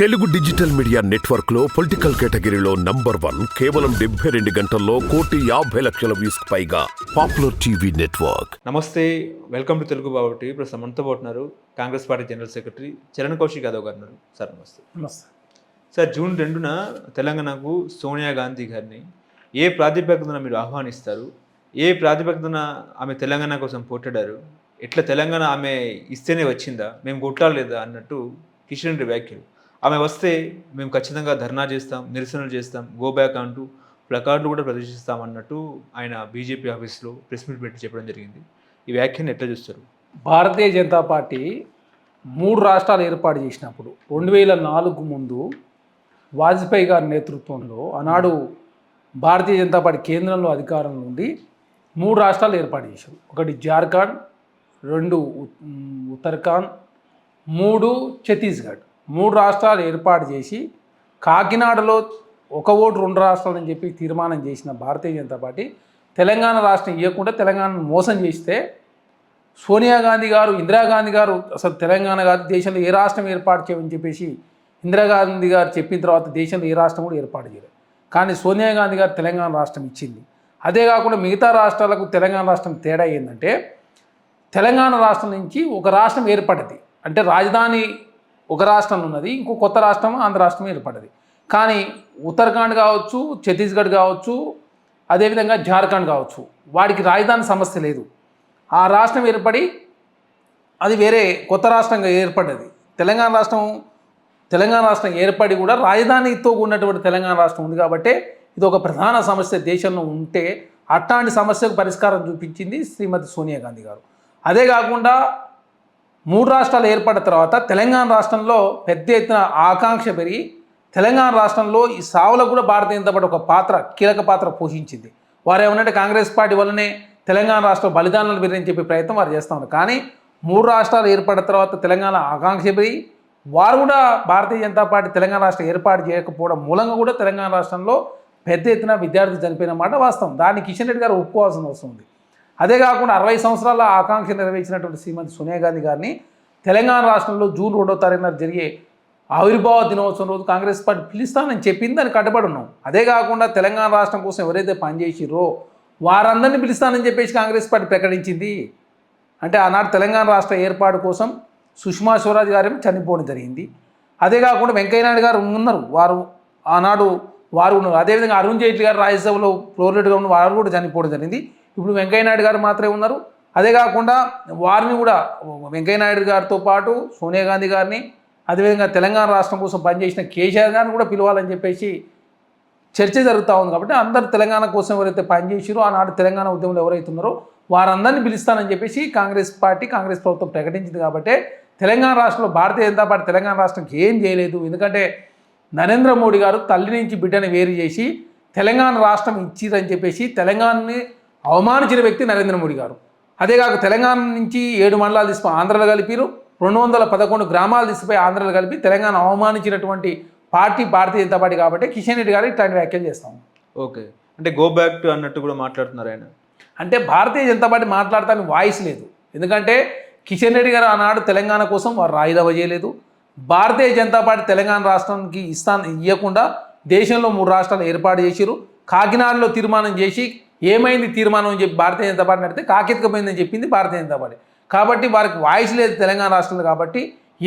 Telugu digital media నెట్వర్క్లో political కేటగిరీలో number one కేవలం డెబ్బై రెండు గంటల్లో కోటి యాభై లక్షల వ్యూస్ పైగా పాపులర్ టీవీ నెట్వర్క్. నమస్తే welcome to Telugu Babu TV. ప్రస్తుతం మనతో పాటు ఉన్నారు Congress party general secretary Charan Kaushik Yadav గారు ఉన్నారు. సార్ నమస్తే. నమస్తే. సార్ జూన్ రెండున తెలంగాణకు సోనియా గాంధీ గారిని ఏ ప్రాతిపదికన మీరు ఆహ్వానిస్తారు? ఏ ప్రాతిపదికన ఆమె తెలంగాణ కోసం పోట్లాడారు? ఎట్లా తెలంగాణ ఆమె ఇస్తేనే వచ్చిందా? మేము కొట్టాలేదా అన్నట్టు కిషన్ రెడ్డి వ్యాఖ్యలు. ఆమె వస్తే మేము ఖచ్చితంగా ధర్నా చేస్తాం నిరసనలు చేస్తాం గో బ్యాక్ అంటూ ప్లకార్డులు కూడా ప్రదర్శిస్తామన్నట్టు ఆయన బీజేపీ ఆఫీస్లో ప్రెస్ మీట్ పెట్టి చెప్పడం జరిగింది. ఈ వ్యాఖ్యను ఎట్లా చూస్తారు? భారతీయ జనతా పార్టీ మూడు రాష్ట్రాలు ఏర్పాటు చేసినప్పుడు రెండు వేల నాలుగు ముందు వాజ్పేయి గారి నేతృత్వంలో ఆనాడు భారతీయ జనతా పార్టీ కేంద్రంలో అధికారం నుండి మూడు రాష్ట్రాలు ఏర్పాటు చేశారు. ఒకటి జార్ఖండ్ రెండు ఉత్- ఉత్తరాఖండ్ మూడు ఛత్తీస్గఢ్. మూడు రాష్ట్రాలు ఏర్పాటు చేసి కాకినాడలో ఒక ఓటు రెండు రాష్ట్రాలని చెప్పి తీర్మానం చేసిన భారతీయ జనతా పార్టీ తెలంగాణ రాష్ట్రం ఇవ్వకుండా తెలంగాణను మోసం చేస్తే సోనియా గాంధీ గారు ఇందిరాగాంధీ గారు అసలు తెలంగాణ కాదు దేశంలో ఏ రాష్ట్రం ఏర్పాటు చేయమని చెప్పేసి ఇందిరాగాంధీ గారు చెప్పిన తర్వాత దేశంలో ఏ రాష్ట్రం కూడా ఏర్పాటు చేయలేదు. కానీ సోనియా గాంధీ గారు తెలంగాణ రాష్ట్రం ఇచ్చింది. అదే కాకుండా మిగతా రాష్ట్రాలకు తెలంగాణ రాష్ట్రం తేడా ఏంటంటే తెలంగాణ రాష్ట్రం నుంచి ఒక రాష్ట్రం ఏర్పడింది అంటే రాజధాని ఒక రాష్ట్రంలో ఉన్నది ఇంకో కొత్త రాష్ట్రం ఆంధ్ర రాష్ట్రం ఏర్పడ్డది. కానీ ఉత్తరాఖండ్ కావచ్చు ఛత్తీస్గఢ్ కావచ్చు అదేవిధంగా జార్ఖండ్ కావచ్చు వాడికి రాజధాని సమస్య లేదు. ఆ రాష్ట్రం ఏర్పడి అది వేరే కొత్త రాష్ట్రంగా ఏర్పడ్డది. తెలంగాణ రాష్ట్రం తెలంగాణ రాష్ట్రం ఏర్పడి కూడా రాజధానితో ఉన్నటువంటి తెలంగాణ రాష్ట్రం ఉంది కాబట్టి ఇది ఒక ప్రధాన సమస్య దేశంలో ఉంటే అట్లాంటి సమస్యకు పరిష్కారం చూపించింది శ్రీమతి సోనియా గాంధీ గారు. అదే కాకుండా మూడు రాష్ట్రాలు ఏర్పడిన తర్వాత తెలంగాణ రాష్ట్రంలో పెద్ద ఎత్తున ఆకాంక్ష పెరిగి తెలంగాణ రాష్ట్రంలో ఈ సావులకు కూడా భారతీయ జనతా పార్టీ ఒక పాత్ర కీలక పాత్ర పోషించింది. వారు ఏమన్నంటే కాంగ్రెస్ పార్టీ వల్లనే తెలంగాణ రాష్ట్ర బలిదానాలు పెరిగిన చెప్పే ప్రయత్నం వారు చేస్తూ ఉన్నారు. కానీ మూడు రాష్ట్రాలు ఏర్పడిన తర్వాత తెలంగాణ ఆకాంక్ష పెరిగి వారు కూడా భారతీయ జనతా పార్టీ తెలంగాణ రాష్ట్రం ఏర్పాటు చేయకపోవడం మూలంగా కూడా తెలంగాణ రాష్ట్రంలో పెద్ద ఎత్తున విద్యార్థులు చనిపోయిన మాట వాస్తవం. దాన్ని కిషన్ రెడ్డి గారు ఒప్పుకోవాల్సిన అవసరం ఉంది. అదే కాకుండా అరవై సంవత్సరాల ఆకాంక్ష నెరవేర్చినటువంటి శ్రీమతి సోనియా గాంధీ గారిని తెలంగాణ రాష్ట్రంలో జూన్ రెండో తారీఖున జరిగే ఆవిర్భావ దినోత్సవం రోజు కాంగ్రెస్ పార్టీ పిలుస్తానని చెప్పింది దాన్ని కట్టుబడి ఉన్నాం అదే కాకుండా తెలంగాణ రాష్ట్రం కోసం ఎవరైతే పనిచేసిరో వారందరినీ పిలుస్తానని చెప్పేసి కాంగ్రెస్ పార్టీ ప్రకటించింది. అంటే ఆనాడు తెలంగాణ రాష్ట్ర ఏర్పాటు కోసం సుష్మా స్వరాజ్ గారేమో చనిపోవడం జరిగింది. అదే కాకుండా వెంకయ్యనాయుడు గారు ఉన్నారు. వారు ఆనాడు వారు ఉన్నారు. అదేవిధంగా అరుణ్ జైట్లీ గారు రాజ్యసభలో ఫ్లోరెట్గా ఉన్న వారు కూడా చనిపోవడం జరిగింది. ఇప్పుడు వెంకయ్యనాయుడు గారు మాత్రమే ఉన్నారు. అదే కాకుండా వారిని కూడా వెంకయ్యనాయుడు గారితో పాటు సోనియా గాంధీ గారిని అదేవిధంగా తెలంగాణ రాష్ట్రం కోసం పనిచేసిన కేసీఆర్ గారిని కూడా పిలవాలని చెప్పేసి చర్చ జరుగుతూ ఉంది కాబట్టి అందరు తెలంగాణ కోసం ఎవరైతే పనిచేసారో ఆనాడు తెలంగాణ ఉద్యమంలో ఎవరైతే ఉన్నారో వారందరినీ పిలుస్తానని చెప్పేసి కాంగ్రెస్ పార్టీ కాంగ్రెస్ ప్రభుత్వం ప్రకటించింది కాబట్టి తెలంగాణ రాష్ట్రంలో భారతీయ జనతా పార్టీ తెలంగాణ రాష్ట్రంకి ఏం చేయలేదు. ఎందుకంటే నరేంద్ర మోడీ గారు తల్లి నుంచి బిడ్డని వేరు చేసి తెలంగాణ రాష్ట్రం ఇచ్చిరని చెప్పేసి తెలంగాణని అవమానించిన వ్యక్తి నరేంద్ర మోడీ గారు. అదే కాక తెలంగాణ నుంచి ఏడు మండలాలు తీసుకుని ఆంధ్రలో కలిపిరు. రెండు వందల పదకొండు గ్రామాలు తీసుకుపోయి ఆంధ్రలో కలిపి తెలంగాణ అవమానించినటువంటి పార్టీ భారతీయ జనతా పార్టీ కాబట్టి కిషన్ రెడ్డి గారు ఇట్లాంటి వ్యాఖ్యలు చేస్తాం. ఓకే. అంటే గో బ్యాక్ టు అన్నట్టు కూడా మాట్లాడుతున్నారు ఆయన. అంటే భారతీయ జనతా పార్టీ మాట్లాడటానికి వాయిస్ లేదు. ఎందుకంటే కిషన్ రెడ్డి గారు ఆనాడు తెలంగాణ కోసం వారు రాయిదవ చేయలేదు భారతీయ జనతా పార్టీ తెలంగాణ రాష్ట్రానికి ఇస్తాను ఇవ్వకుండా దేశంలో మూడు రాష్ట్రాలు ఏర్పాటు చేసిరు కాకినాడలో తీర్మానం చేసి ఏమైంది తీర్మానం అని చెప్పి భారతీయ జనతా పార్టీ అడిగితే కాకెత్తుకపోయిందని చెప్పింది భారతీయ జనతా పార్టీ. కాబట్టి వారికి వాయిస్ లేదు తెలంగాణ రాష్ట్రంలో కాబట్టి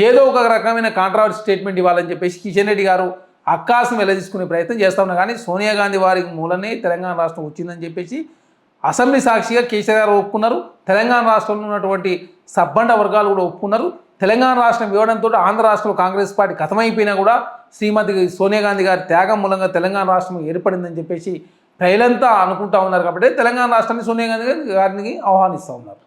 ఏదో ఒక రకమైన కాంట్రావర్సీ స్టేట్మెంట్ ఇవ్వాలని చెప్పేసి కిషన్ రెడ్డి గారు అక్కాసం వెళ్ళదీసుకునే ప్రయత్నం చేస్తున్నారు కానీ సోనియా గాంధీ వారి మూలనే తెలంగాణ రాష్ట్రం వచ్చిందని చెప్పేసి అసెంబ్లీ సాక్షిగా కేసీఆర్ గారు ఒప్పుకున్నారు. తెలంగాణ రాష్ట్రంలో ఉన్నటువంటి సబ్బండ వర్గాలు కూడా ఒప్పుకున్నారు. తెలంగాణ రాష్ట్రం ఇవ్వడంతో ఆంధ్ర రాష్ట్రంలో కాంగ్రెస్ పార్టీ కథమైపోయినా కూడా శ్రీమతి సోనియా గాంధీ గారి త్యాగం మూలంగా తెలంగాణ రాష్ట్రం ఏర్పడిందని చెప్పేసి ప్రజలంతా అనుకుంటా ఉన్నారు కాబట్టి తెలంగాణ రాష్ట్రాన్ని సోనియా గాంధీ గారిని ఆహ్వానిస్తూ ఉన్నారు.